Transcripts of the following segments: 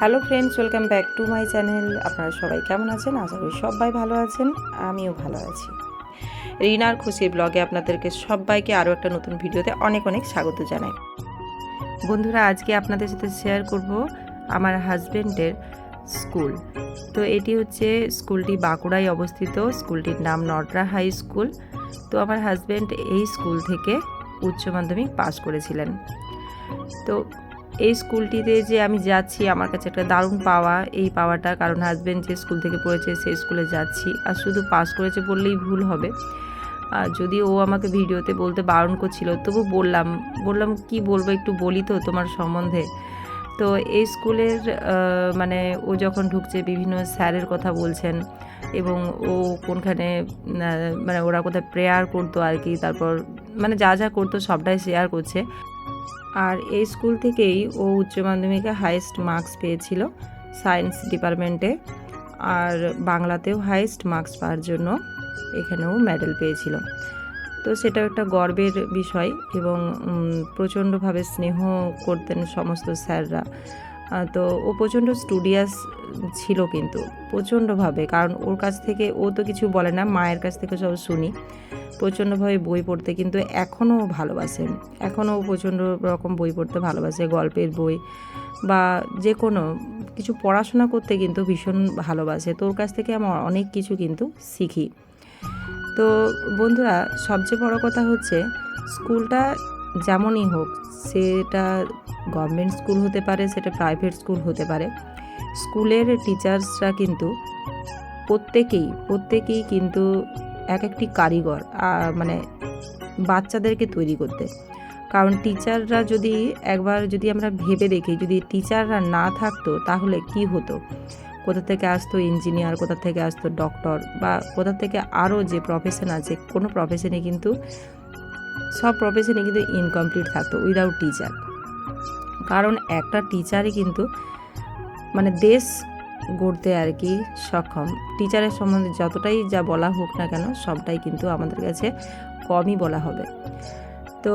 Hello friends, welcome back to my channel. আপনারা সবাই কেমন আছেন? আশা করি সবাই ভালো আছেন, আমিও ভালো আছি। রিনার খুশির ব্লগে আপনাদেরকে সবাইকে আরও একটা নতুন ভিডিওতে অনেক অনেক স্বাগত জানাই। বন্ধুরা, আজকে আপনাদের সাথে শেয়ার করব আমার হাজব্যান্ডের স্কুল। তো এটি হচ্ছে স্কুলটি বাঁকুড়ায় অবস্থিত। স্কুলটির নাম নটরা হাই স্কুল। তো আমার হাজব্যান্ড এই স্কুল থেকে উচ্চ মাধ্যমিক পাশ করেছিলেন। তো এই স্কুলটিতে যে আমি যাচ্ছি, আমার কাছে একটা দারুণ পাওয়া এই পাওয়াটা, কারণ হাজব্যান্ড যে স্কুল থেকে পড়েছে, সেই স্কুলে যাচ্ছি। আর শুধু পাস করেছে বললেই ভুল হবে। আর যদি ও আমাকে ভিডিওতে বলতে বারণ করছিল, তবু বললাম বললাম, কি বলব, একটু বলি তো তোমার সম্বন্ধে? তো এই স্কুলের মানে ও যখন ঢুকছে, বিভিন্ন স্যারের কথা বলছেন, এবং ও কোনখানে মানে ওরা কোথায় প্রেয়ার করতো আর কি, তারপর মানে যা যা করতো সবটাই শেয়ার করছে। আর এই স্কুল থেকেই ও উচ্চ মাধ্যমিকে হাইয়েস্ট মার্কস পেয়েছিল সায়েন্স ডিপার্টমেন্টে আর বাংলাতেও হাইয়েস্ট মার্কস পাওয়ার জন্য এখানেও মেডেল পেয়েছিল। তো সেটাও একটা গর্বের বিষয় এবং প্রচণ্ডভাবে স্নেহ করতেন সমস্ত স্যাররা। তো ও প্রচণ্ড স্টুডিয়াস ছিল কিন্তু, প্রচণ্ডভাবে। কারণ ওর কাছ থেকে, ও তো কিছু বলে না, মায়ের কাছ থেকে সব শুনি। প্রচণ্ডভাবে বই পড়তে কিন্তু এখনও ভালোবাসে। এখনও প্রচণ্ড রকম বই পড়তে ভালোবাসে, গল্পের বই বা যে কোনো কিছু পড়াশোনা করতে কিন্তু ভীষণ ভালোবাসে। তোর কাছ থেকে আমার অনেক কিছু কিন্তু শিখি। তো বন্ধুরা, সবচেয়ে বড় কথা হচ্ছে, স্কুলটা যেমনই হোক, সেটা গভর্নমেন্ট স্কুল হতে পারে, সেটা প্রাইভেট স্কুল হতে পারে। স্কুলের টিচার্সরা কিন্তু প্রত্যেকেই প্রত্যেকেই কিন্তু এক একটি কারিগর মানে বাচ্চাদেরকে তৈরি করতে। কারণ টিচাররা যদি একবার যদি আমরা ভেবে দেখি, যদি টিচাররা না থাকতো, তাহলে কি হতো? কোথা থেকে আসতো ইঞ্জিনিয়ার কোথা থেকে আসতো ডক্টর বা কোথা থেকে আরও যে প্রফেশন আছে, কোনো প্রফেশনে কিন্তু, সব প্রফেশনে কিন্তু ইনকমপ্লিট থাকতো উইদাউট টিচার কারণ একটা টিচারই কিন্তু মানে দেশ গড়তে আর কি সক্ষম। টিচারের সম্বন্ধে যতটাই যা বলা হোক না কেন, সবটাই কিন্তু আমাদের কাছে কমই বলা হবে। তো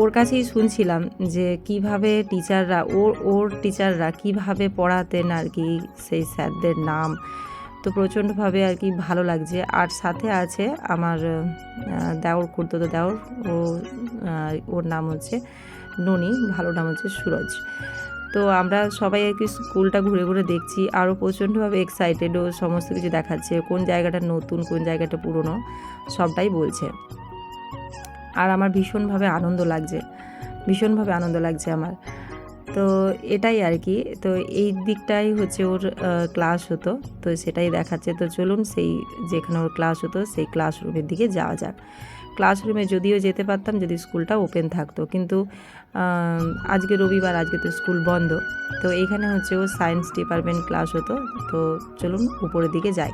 ওর কাছেই শুনছিলাম যে কীভাবে টিচাররা ওর ওর টিচাররা কীভাবে পড়াতেন আর কি সেই স্যারদের নাম। তো প্রচণ্ডভাবে আর কি ভালো লাগছে। আর সাথে আছে আমার দেওর করতো তো দেওর। ও ওর নাম হচ্ছে ননি, ভালো নাম হচ্ছে সুরজ। তো আমরা সবাই আর কি স্কুলটা ঘুরে ঘুরে দেখছি আরও প্রচণ্ডভাবে এক্সাইটেড ও সমস্ত কিছু দেখাচ্ছে, কোন জায়গাটা নতুন, কোন জায়গাটা পুরনো, সবটাই বলছে। আর আমার ভীষণভাবে আনন্দ লাগছে, ভীষণভাবে আনন্দ লাগছে আমার। তো এটাই আর কি, তো এই দিকটাই হচ্ছে ওর ক্লাস হতো, তো সেটাই দেখাচ্ছে। তো চলুন সেই যেখানে ওর ক্লাস হতো, সেই ক্লাসরুমের দিকে যাওয়া যাক। ক্লাসরুমে যদিও যেতে পারতাম, যদি স্কুলটা ওপেন থাকতো। কিন্তু আজকে রবিবার, আজকে তো স্কুল বন্ধ। তো এইখানে হচ্ছে ও সায়েন্স ডিপার্টমেন্ট ক্লাস হতো। তো চলুন উপরের দিকে যাই।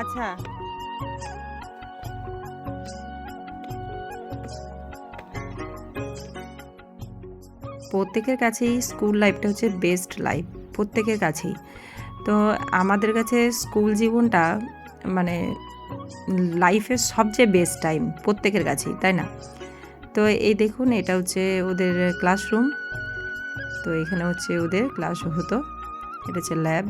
আচ্ছা। প্রত্যেকের কাছেই স্কুল লাইফটা হচ্ছে বেস্ট লাইফ প্রত্যেকের কাছেই। তো আমাদের কাছে স্কুল জীবনটা মানে লাইফের সবচেয়ে বেস্ট টাইম প্রত্যেকের কাছেই, তাই না? তো এই দেখুন, এটা হচ্ছে ওদের ক্লাসরুম তো এখানে হচ্ছে ওদের ক্লাস হতো, এটা হচ্ছে ল্যাব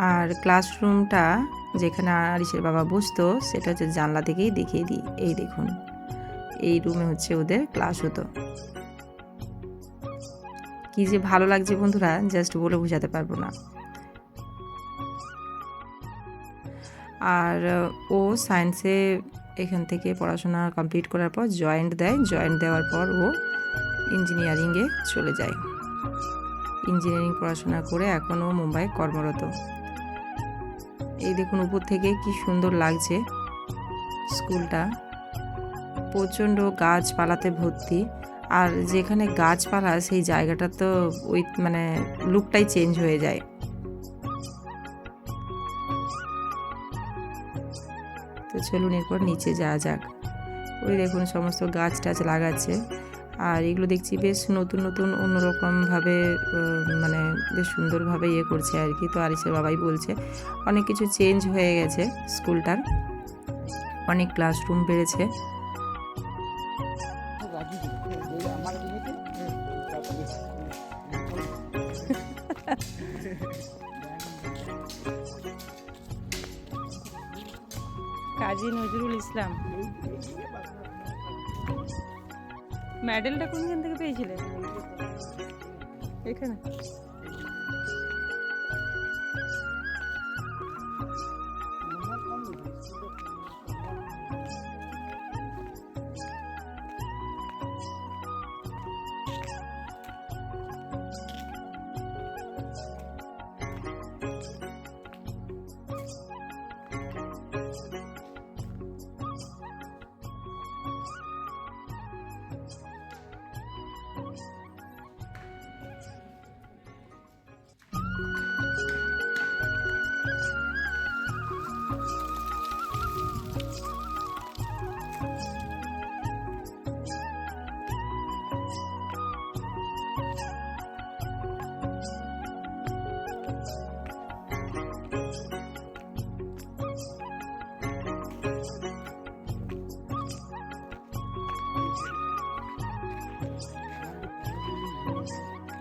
আর ক্লাসরুমটা যেখানে আরিসের বাবা বসতো, সেটা হচ্ছে জানলা থেকেই দেখিয়ে দিই। এই দেখুন, এই রুমে হচ্ছে ওদের ক্লাস হতো। কি যে ভালো লাগছে বন্ধুরা জাস্ট বলে বোঝাতে পারব না। আর, ও সায়েন্সে এখান থেকে পড়াশোনা কমপ্লিট করার পর জয়েন্ট দেয়। জয়েন্ট দেওয়ার পর ও ইঞ্জিনিয়ারিংয়ে চলে যায়। ইঞ্জিনিয়ারিং পড়াশোনা করে এখনও মুম্বাই কর্মরত। এই দেখুন উপর থেকে কি সুন্দর লাগছে স্কুলটা। প্রচণ্ড গাছপালাতে ভর্তি। আর যেখানে গাছপালা, সেই জায়গাটা তো ওই মানে লুকটাই চেঞ্জ হয়ে যায়। তো চলুন এরপর নিচে যাওয়া যাক। ওই দেখুন সমস্ত গাছ টাছ লাগাচ্ছে। আর এগুলো দেখছি বেশ নতুন নতুন, অন্যরকমভাবে মানে বেশ সুন্দরভাবে ইয়ে করছে আর কি। তো আরিসের বাবাই বলছে, অনেক কিছু চেঞ্জ হয়ে গেছে স্কুলটার। অনেক ক্লাসরুম বেড়েছে। কাজী নজরুল ইসলাম। মেডেলটা কোনখান থেকে পেয়েছিলেন এখানে।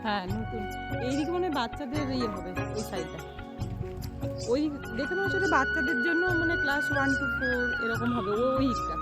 হ্যাঁ নতুন। এইদিকে মানে বাচ্চাদের ইয়ে হবে ওই সাইডটা ওই দেখে মনে হচ্ছে বাচ্চাদের জন্য মানে ক্লাস ওয়ান টু ফোর এরকম হবে ওই দিকটা।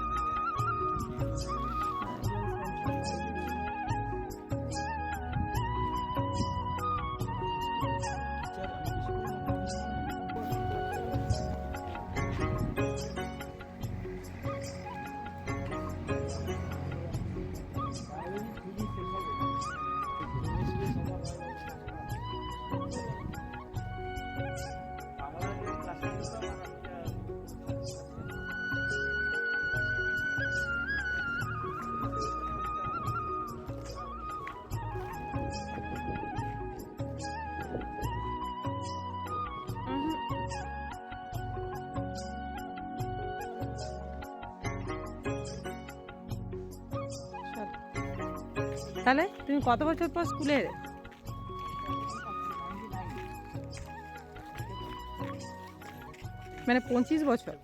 তাহলে তুমি কত বছর পর স্কুলে মানে পঁচিশ বছর?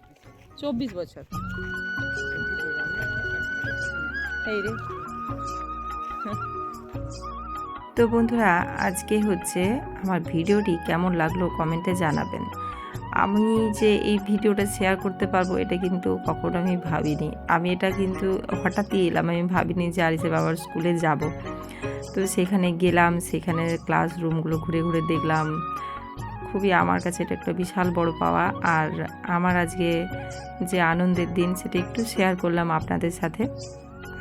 চব্বিশ বছর? এই রে। তো বন্ধুরা, আজকে হচ্ছে আমার ভিডিওটি কেমন লাগল কমেন্টে জানাবেন। আমি যে এই ভিডিওটা শেয়ার করতে পারব, এটা কিন্তু কখনো আমি ভাবিনি। আমি এটা কিন্তু হঠাৎই এলাম, আমি ভাবিনি যে আরিসে বাবার স্কুলে যাব। তো সেখানে গেলাম, সেখানে ক্লাসরুমগুলো ঘুরে ঘুরে দেখলাম। খুবই আমার কাছে এটা একটা বিশাল বড় পাওয়া। আর আমার আজকে যে আনন্দের দিন, সেটা একটু শেয়ার করলাম আপনাদের সাথে।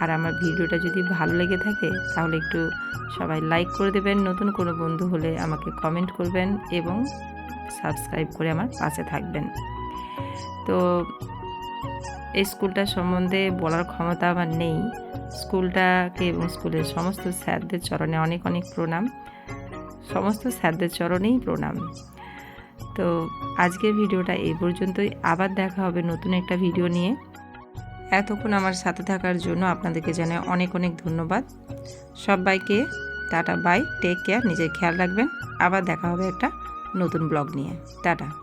আর আমার ভিডিওটা যদি ভালো লেগে থাকে, তাহলে একটু সবাই লাইক করে দেবেন। নতুন কোনো বন্ধু হলে আমাকে কমেন্ট করবেন এবং সাবস্ক্রাইব করে আমার পাশে থাকবেন। তো এই স্কুলটার সম্বন্ধে বলার ক্ষমতা আমার নেই। স্কুলটাকে এবং স্কুলের সমস্ত স্যারদের চরণে অনেক অনেক প্রণাম। সমস্ত স্যারদের চরণেই প্রণাম। তো আজকের ভিডিওটা এই পর্যন্তই। আবার দেখা হবে নতুন একটা ভিডিও নিয়ে। এতক্ষণ আমার সাথে থাকার জন্য আপনাদেরকে জানাই অনেক অনেক ধন্যবাদ। সবাইকে টাটা, বাই। Take care. নিজের খেয়াল রাখবেন। আবার দেখা হবে একটা নতুন ব্লগ নিয়ে। টাটা।